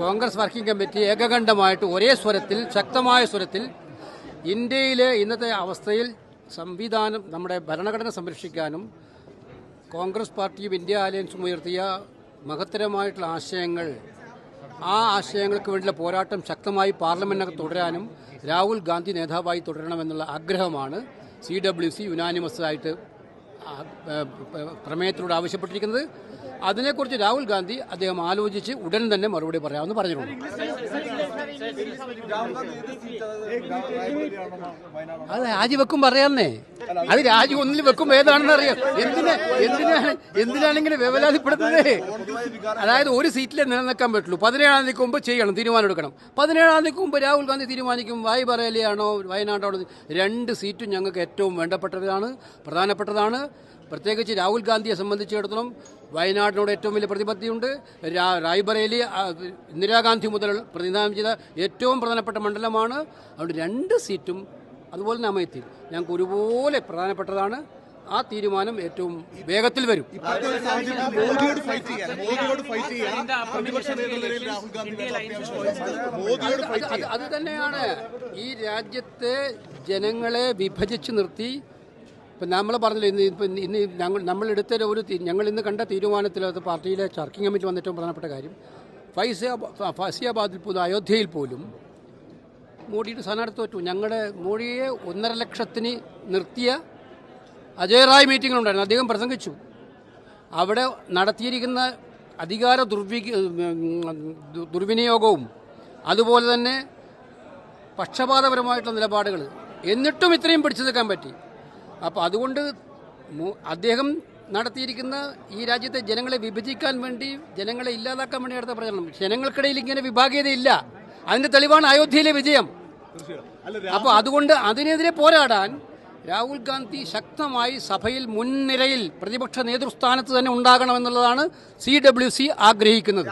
Congress working committee ഏകകണ്ഠമായിട്ട് ഒരേ സ്വരത്തിൽ ശക്തമായ സ്വരത്തിൽ ഇന്ത്യയിലെ ഇന്നത്തെ അവസ്ഥയിൽ സംവിധാനം നമ്മുടെ ഭരണഘടന സംരക്ഷിക്കാനും കോൺഗ്രസ് പാർട്ടിയും ഇന്ത്യ അലയൻസും ഉയർത്തിയ മഹത്തരമായിട്ടുള്ള ആശയങ്ങൾ ആ ആശയങ്ങൾക്ക് വേണ്ടിയുള്ള പോരാട്ടം ശക്തമായി പാർലമെന്റിനകത്ത് തുടരാനും രാഹുൽ ഗാന്ധി നേതാവായി തുടരണമെന്നുള്ള ആഗ്രഹമാണ് സി ഡബ്ല്യു സി യുനാനിമസ് ആയിട്ട് പ്രമേയത്തിലൂടെ ആവശ്യപ്പെട്ടിരിക്കുന്നത്. അതിനെക്കുറിച്ച് രാഹുൽ ഗാന്ധി അദ്ദേഹം ആലോചിച്ച് ഉടൻ തന്നെ മറുപടി പറയാമെന്ന് പറഞ്ഞിട്ടുണ്ട്. അത് രാജിവെക്കും പറയാന്നേ അത് രാജി ഒന്നിൽ വെക്കും ഏതാണെന്ന് അറിയാം. എന്തിനാ എന്തിനാണ് എന്തിനാണെങ്കിലും ഇങ്ങനെ അതായത് ഒരു സീറ്റിലെ നിലനിൽക്കാൻ പറ്റുള്ളൂ. പതിനേഴാം തീയതിക്ക് മുമ്പ് ചെയ്യണം തീരുമാനം എടുക്കണം. പതിനേഴാം തീയതിക്ക് മുമ്പ് രാഹുൽ ഗാന്ധി തീരുമാനിക്കും വായി പറയലിയാണോ വയനാടാണോ രണ്ട് സീറ്റും ഞങ്ങൾക്ക് ഏറ്റവും വേണ്ടപ്പെട്ടതാണ് പ്രധാനപ്പെട്ടതാണ്. പ്രത്യേകിച്ച് രാഹുൽ ഗാന്ധിയെ സംബന്ധിച്ചിടത്തോളം വയനാടിനോട് ഏറ്റവും വലിയ പ്രതിബദ്ധിയുണ്ട് രാ- റായ്ബറേലി ഇന്ദിരാഗാന്ധി മുതൽ പ്രതിനിധാനം ചെയ്ത ഏറ്റവും പ്രധാനപ്പെട്ട മണ്ഡലമാണ്. അതുകൊണ്ട് രണ്ട് സീറ്റും അതുപോലെ തന്നെ അമയത്തിൽ ഞങ്ങൾക്ക് ഒരുപോലെ പ്രധാനപ്പെട്ടതാണ്. ആ തീരുമാനം ഏറ്റവും വേഗത്തിൽ വരും. അത് തന്നെയാണ് ഈ രാജ്യത്തെ ജനങ്ങളെ വിഭജിച്ചു നിർത്തി ഇപ്പം നമ്മൾ പറഞ്ഞില്ല ഇന്ന് ഇപ്പം ഇന്ന് ഞങ്ങൾ നമ്മളെടുത്ത ഒരു ഞങ്ങൾ ഇന്ന് കണ്ട തീരുമാനത്തിൽ അത് പാർട്ടിയിലെ ചർക്കിംഗ് കമ്മിറ്റി വന്ന ഏറ്റവും പ്രധാനപ്പെട്ട കാര്യം ഫൈസിയാബാ ഫൈസിയാബാദിൽ പോലും അയോധ്യയിൽ പോലും മോഡിയുടെ സ്ഥാനാർത്ഥി തോറ്റു ഞങ്ങളുടെ മോഡിയെ ഒന്നര ലക്ഷത്തിന് നിർത്തിയ അജയ് റായ് അദ്ദേഹം പ്രസംഗിച്ചു. അവിടെ നടത്തിയിരിക്കുന്ന അധികാര ദുർവി ദുർവിനിയോഗവും അതുപോലെ തന്നെ പക്ഷപാതപരമായിട്ടുള്ള നിലപാടുകൾ എന്നിട്ടും ഇത്രയും പിടിച്ചു നിൽക്കാൻ പറ്റി. അപ്പോൾ അതുകൊണ്ട് അദ്ദേഹം നടത്തിയിരിക്കുന്ന ഈ രാജ്യത്തെ ജനങ്ങളെ വിഭജിക്കാൻ വേണ്ടി ജനങ്ങളെ ഇല്ലാതാക്കാൻ വേണ്ടി നടത്ത പ്രചരണം. ജനങ്ങൾക്കിടയിൽ ഇങ്ങനെ വിഭാഗീയതയില്ല. അതിന്റെ തെളിവാണ് അയോധ്യയിലെ വിജയം. അപ്പോൾ അതുകൊണ്ട് അതിനെതിരെ പോരാടാൻ രാഹുൽ ഗാന്ധി ശക്തമായി സഭയിൽ മുൻനിരയിൽ പ്രതിപക്ഷ നേതൃസ്ഥാനത്ത് തന്നെ ഉണ്ടാകണമെന്നുള്ളതാണ് സി ഡബ്ല്യു സി ആഗ്രഹിക്കുന്നത്.